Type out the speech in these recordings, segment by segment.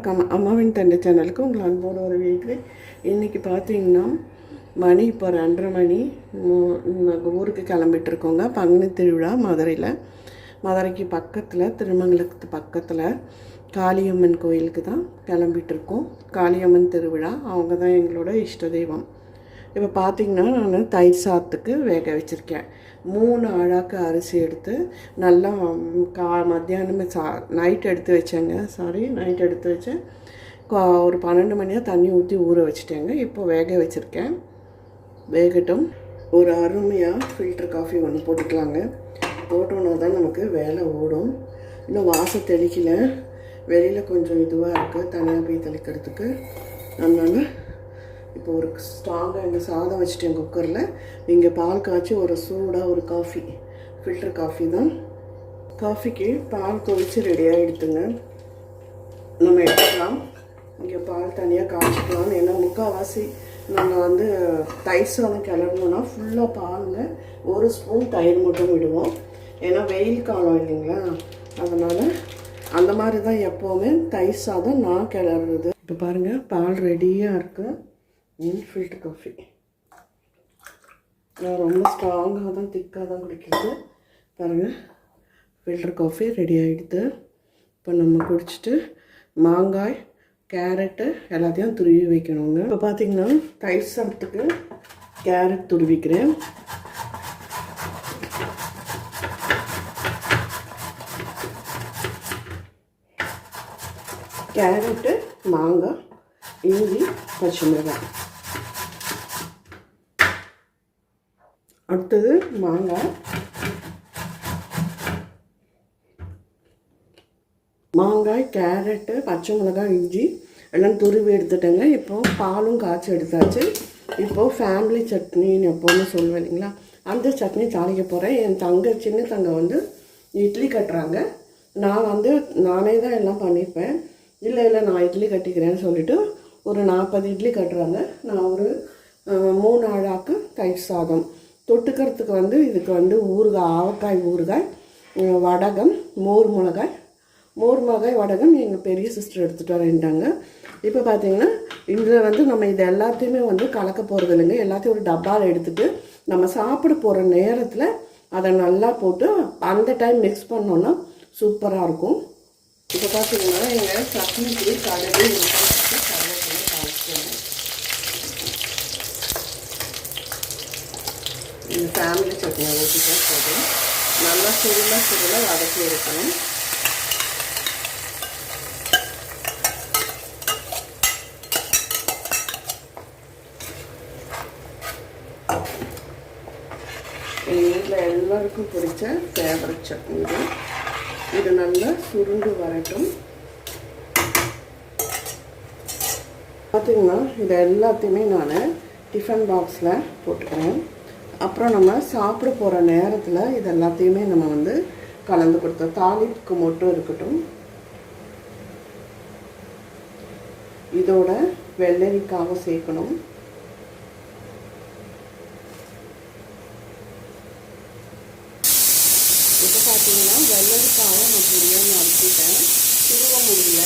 வணக்கம். அம்மாவின் தண்டை சேனலுக்கு உங்களை அன்போடு வரவேற்கிறேன். இன்றைக்கி பார்த்தீங்கன்னா மணி இப்போ ரெண்டரை மணி. நாங்கள் ஊருக்கு கிளம்பிட்டுருக்கோங்க. பங்குனி திருவிழா மதுரையில். மதுரைக்கு பக்கத்தில் திருமங்கலத்து பக்கத்தில் காளியம்மன் கோயிலுக்கு தான் கிளம்பிட்டுருக்கோம். காளியம்மன் திருவிழா. அவங்க தான் எங்களோட இஷ்ட தெய்வம். இப்போ பார்த்தீங்கன்னா நான் தயிர் சாத்துக்கு வேக வச்சுருக்கேன். மூணு அழாக்கு அரிசி எடுத்து நல்லா கா மத்தியானமே சா நைட் எடுத்து வச்சேங்க. சாரி நைட் எடுத்து வச்சேன். கா- ஒரு பன்னெண்டு மணியாக தண்ணி ஊற்றி ஊற வச்சுட்டேங்க. இப்போ வேக வச்சுருக்கேன். வேகட்டும். ஒரு அருமையாக ஃபில்டர் காஃபி ஒன்று போட்டுக்கலாங்க. போட்டோன்னா தான் நமக்கு வேலை ஓடும். இன்னும் வாசம் தெளிக்கல. வெளியில் கொஞ்சம் இதுவாக இருக்குது தனியாக போய் தெளிக்கிறதுக்கு. அதனால் இப்போ ஒரு ஸ்ட்ராங்காக இந்த சாதம் வச்சுட்டேன் குக்கரில் நீங்கள் பால் காய்ச்சி ஒரு சூடாக ஒரு காஃபி ஃபில்டர் காஃபி தான். காஃபிக்கு பால் கொதிச்சு ரெடியாக எடுத்துங்க. நம்ம எடுத்துக்கலாம். இங்கே பால் தனியாக காய்ச்சிக்கலாம் ஏன்னா முக்கால்வாசி நம்ம வந்து தயிர் சாதம் கிளறணும்னா ஃபுல்லாக பாலில் ஒரு ஸ்பூன் தயிர் மட்டும் விடுவோம். ஏன்னா வெயில் காலம் இல்லைங்களா? அதனால் அந்த மாதிரி தான் எப்போவுமே தயிர் சாதம் நான் கிளறுறது. இப்போ பாருங்கள் பால் ரெடியாக இருக்குது இன் ஃபில்டர் காஃபி நான் ரொம்ப ஸ்ட்ராங்காக தான் திக்காக தான் குடிக்கிறது. பாருங்கள் ஃபில்டர் காஃபி ரெடி ஆகிடுது இப்போ நம்ம குடிச்சிட்டு மாங்காய் கேரட்டு எல்லாத்தையும் துருவி வைக்கணுங்க. இப்போ பார்த்தீங்கன்னா தயிர் சாப்பிட்டுக்கு கேரட் துருவிக்கிறேன். கேரட்டு மாங்காய் இஞ்சி பச்சை மிளகாய். அடுத்தது மாங்காய். மாங்காய் கேரட்டு பச்சை மிளகாய் இஞ்சி எல்லாம் துருவி எடுத்துட்டேங்க. இப்போது பாலும் காய்ச்சி எடுத்தாச்சு. இப்போது ஃபேமிலி சட்னின்னு எப்போவுமே சொல்லுவேன் இல்லைங்களா? அந்த சட்னி தாளிக்க போகிறேன் என் தங்க சின்ன தங்க வந்து இட்லி கட்டுறாங்க. நான் வந்து நானே தான் எல்லாம் பண்ணிப்பேன். இல்லை இல்லை நான் இட்லி கட்டிக்கிறேன்னு சொல்லிட்டு ஒரு நாற்பது இட்லி கட்டுறாங்க. நான் ஒரு மூணு ஆழாக்கு தயிர் சாதம். தொட்டுக்கிறதுக்கு வந்து இதுக்கு வந்து ஊறுகாய் ஆவக்காய் ஊறுகாய் வடகம் மோர் மிளகாய். மோர் மிளகாய் வடகம் எங்கள் பெரிய சிஸ்டர் எடுத்துகிட்டு வரேன்ட்டாங்க. இப்போ பார்த்தீங்கன்னா இதில் வந்து நம்ம இது எல்லாத்தையுமே வந்து கலக்க போகிறது இல்லைங்க. எல்லாத்தையும் ஒரு டப்பாவில் எடுத்துட்டு நம்ம சாப்பிட போகிற நேரத்தில் அதை நல்லா போட்டு அந்த டைம் மிக்ஸ் பண்ணோன்னா சூப்பராக இருக்கும். இப்போ பார்த்தீங்கன்னா எங்கள் சட்னிக்கு கடலை கருவேப்பிலை இந்த ஃபேமிலி சட்னியை ஊற்றிட்டா போதும் நல்லா சுருள சுருள வதக்கி இருக்கணும் எங்கள் வீட்டில் எல்லாருக்கும் பிடிச்ச ஃபேவரட் சட்னி இது இது நல்லா சுருண்டு வரட்டும். பார்த்தீங்கன்னா இது எல்லாத்தையுமே நான் டிஃபன் பாக்ஸில் போட்டுக்கிறேன். அப்புறம் நம்ம சாப்பிட போகிற நேரத்தில் இது எல்லாத்தையுமே நம்ம வந்து கலந்து கொடுத்தோம் தாளிப்புக்கு மட்டும் இருக்கட்டும். இதோட வெள்ளரிக்காவை சேர்க்கணும். இப்போ பார்த்தீங்கன்னா வெள்ளரிக்காவை நான் பிரியாணி நறுக்கிட்டேன் திருவ முடியல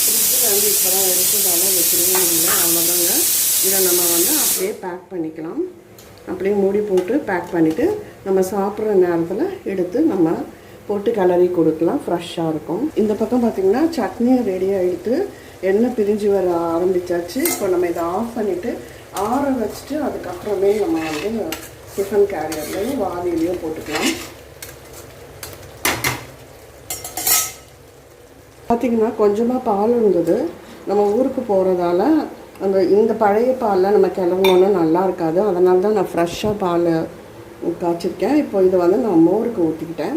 ஃப்ரிட்ஜில் வந்து இப்போ தான் எடுத்ததால திருவ முடியல அவ்வளோதாங்க இதை நம்ம வந்து அப்படியே பேக் பண்ணிக்கலாம். அப்படியே மூடி போட்டு பேக் பண்ணிவிட்டு நம்ம சாப்பிட்ற நேரத்தில் எடுத்து நம்ம போட்டு கிளறி கொடுக்கலாம். ஃப்ரெஷ்ஷாக இருக்கும். இந்த பக்கம் பார்த்திங்கன்னா சட்னியும் ரெடி ஆகிட்டு எண்ணெய் பிரிஞ்சு வர ஆரம்பிச்சாச்சு. இப்போ நம்ம இதை ஆஃப் பண்ணிவிட்டு ஆற வச்சுட்டு அதுக்கப்புறமே நம்ம வந்து டிஃபன் கேரியர்லேயும் வாளிலையும் போட்டுக்கலாம். பார்த்திங்கன்னா கொஞ்சமாக பால் இருந்தது நம்ம ஊருக்கு போகிறதால அந்த இந்த பழைய பாலில் நம்ம கிளம்புனோன்னா நல்லா இருக்காது. அதனால தான் நான் ஃப்ரெஷ்ஷாக பால் காய்ச்சிருக்கேன். இப்போ இதை வந்து நான் மோருக்கு ஊற்றிக்கிட்டேன்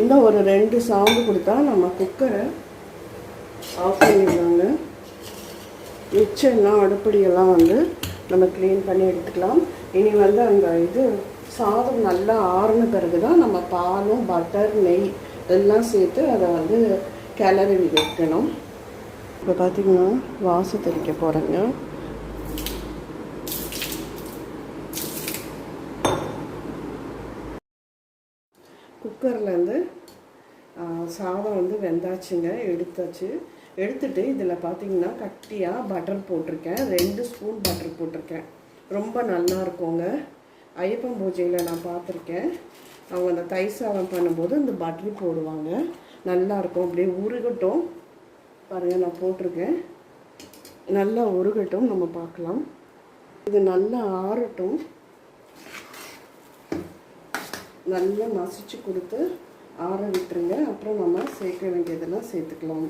இன்னும் ஒரு ரெண்டு சாம்பு கொடுத்தா நம்ம குக்கரை ஆஃப் பண்ணிடுவாங்க மிச்சம்லாம் அடுப்படியெல்லாம் வந்து நம்ம க்ளீன் பண்ணி எடுத்துக்கலாம். இனி வந்து அந்த இது சாதம் நல்லா ஆறுன பிறகு தான் நம்ம பாலும் பட்டர் நெய் எல்லாம் சேர்த்து அதை வந்து கிளறி வைக்கணும். இப்போ பார்த்தீங்கன்னா வாசு தெளிக்க போகிறேங்க குக்கர்லேருந்து சாதம் வந்து வெந்தாச்சுங்க எடுத்தாச்சு. எடுத்துட்டு இதில் பார்த்தீங்கன்னா கட்டியாக பட்டர் போட்டிருக்கேன். ரெண்டு ஸ்பூன் பட்டர் போட்டிருக்கேன். ரொம்ப நல்லா இருக்குங்க. ஐயப்பன் பூஜையில் நான் பார்த்துருக்கேன். அவங்க அந்த தயிர் சாதம் பண்ணும்போது இந்த பட்டர் போடுவாங்க. நல்லா இருக்கும். அப்படியே உருகட்டும். பாருங்கள் நான் போட்டிருக்கேன். நல்லா உருகட்டும் நம்ம பார்க்கலாம். இது நல்லா ஆறட்டும். நல்லா மசிச்சு கொடுத்து ஆற விட்டுருங்க. அப்புறம் நம்ம சேர்க்க வேண்டியதெல்லாம் சேர்த்துக்கலாம்.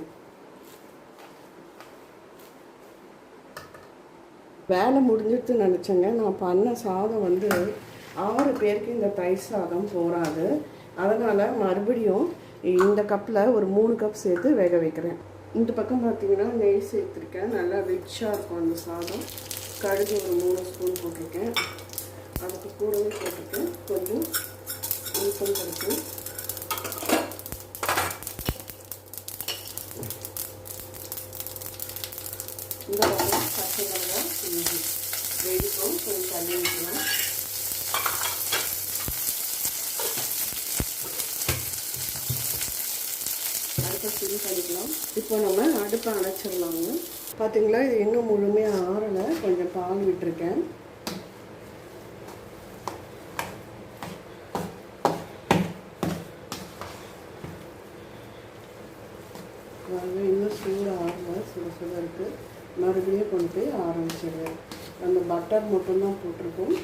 வேலை முடிஞ்சிட்டு நினச்சேங்க. நான் பண்ண சாதம் வந்து ஆறு பேருக்கு இந்த தயிர் சாதம் போகாது அதனால் மறுபடியும் இந்த கப்பில் ஒரு மூணு கப் சேர்த்து வேக வைக்கிறேன். இந்த பக்கம் பார்த்தீங்கன்னா நெய் சேர்த்துருக்கேன். நல்லா ரிச்சாக இருக்கும் அந்த சாதம். கடுகு ஒரு மூணு ஸ்பூன் போட்டிருக்கேன். அதுக்கு கூடவே போட்டிருக்கேன். கொஞ்சம் உளுத்தம் பருப்பு. இந்த வெள்ளம் பச்சை வெள்ளம் வெடிக்கும் கொஞ்சம் தண்ணி வைக்கலாம் அடுப்பை ஃபில் பண்ணிக்கலாம். இப்போ நம்ம அடுப்பை அணைச்சிடலாங்க. பார்த்தீங்களா இது இன்னும் முழுமையாக ஆறலை. கொஞ்சம் பால் விட்டுருக்கேன். அதாவது இன்னும் சூடு ஆறல. சுட சுட இருக்குது மறுபடியும் கொண்டு போய் ஆரம்பிச்சிடுவேன் அந்த பட்டர் மட்டும்தான் போட்டிருக்கோம்.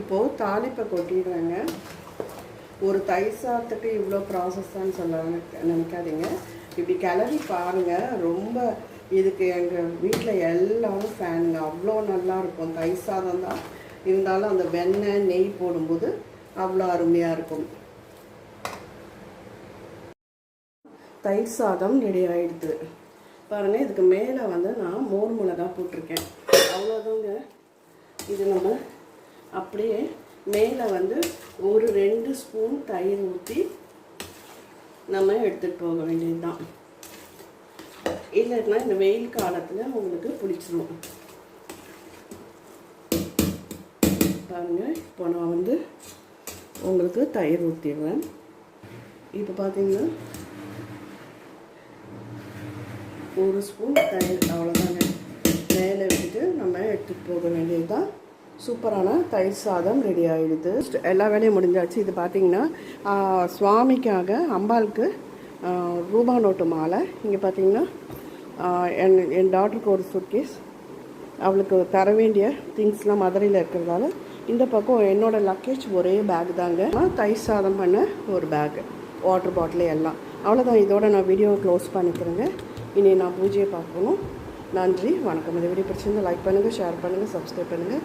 இப்போது தாளிப்பை கொட்டிடுறேங்க. ஒரு தயிர் சாதத்துக்கு இவ்வளோ ப்ராசஸ்ஸான்னு சொல்ல நினைக்காதீங்க. இப்படி கிளறி பாருங்கள் ரொம்ப இதுக்கு எங்கள் வீட்டில் எல்லாரும் ஃபேனுங்க அவ்வளோ நல்லா இருக்கும். தயிர் சாதம் தான். இருந்தாலும் அந்த வெண்ணெய் நெய் போடும்போது அவ்வளோ அருமையாக இருக்கும். தயிர் சாதம் ரெடி ஆகிடுது பாருங்கள் இதுக்கு மேலே வந்து நான் மோர் மிளகா போட்டிருக்கேன். அவ்வளோதாங்க இது நம்ம அப்படியே மேலே வந்து ஒரு ரெண்டு ஸ்பூன் தயிர் ஊற்றி நம்ம எடுத்துகிட்டு போக வேண்டியது தான் இல்லைன்னா இந்த வெயில் காலத்தில் உங்களுக்கு பிடிச்சிரும். பாருங்க இப்போ நான் வந்து உங்களுக்கு தயிர் ஊற்றிடுவேன் இப்போ பார்த்தீங்கன்னா ஒரு ஸ்பூன் தயிர் அவ்வளோதாங்க மேலே விட்டுட்டு நம்ம எடுத்துகிட்டு போக வேண்டியது தான் சூப்பரான தயிர் சாதம் ரெடி ஆகிடுது எல்லா வேலையும் முடிஞ்சாச்சு. இது பார்த்திங்கன்னா சுவாமிக்காக அம்பாளுக்கு ரூபா நோட்டு மாலை. இங்கே பார்த்தீங்கன்னா என் என் டாட்டருக்கு ஒரு சுட்கேஸ் அவளுக்கு தர வேண்டிய திங்ஸ்லாம் மதுரையில் இருக்கிறதால இந்த பக்கம் என்னோடய லக்கேஜ் ஒரே பேக் தாங்க. தயிர் சாதம் பண்ண ஒரு பேக்கு வாட்டர் பாட்டில் எல்லாம். அவ்வளோதான் இதோட நான் வீடியோவை க்ளோஸ் பண்ணிக்கிறேங்க. இனி நான் பூஜையை பார்க்கணும் நன்றி. வணக்கம். இந்த வீடியோ பிடிச்சிருந்து லைக் பண்ணுங்கள் ஷேர் பண்ணுங்கள் சப்ஸ்கிரைப் பண்ணுங்கள்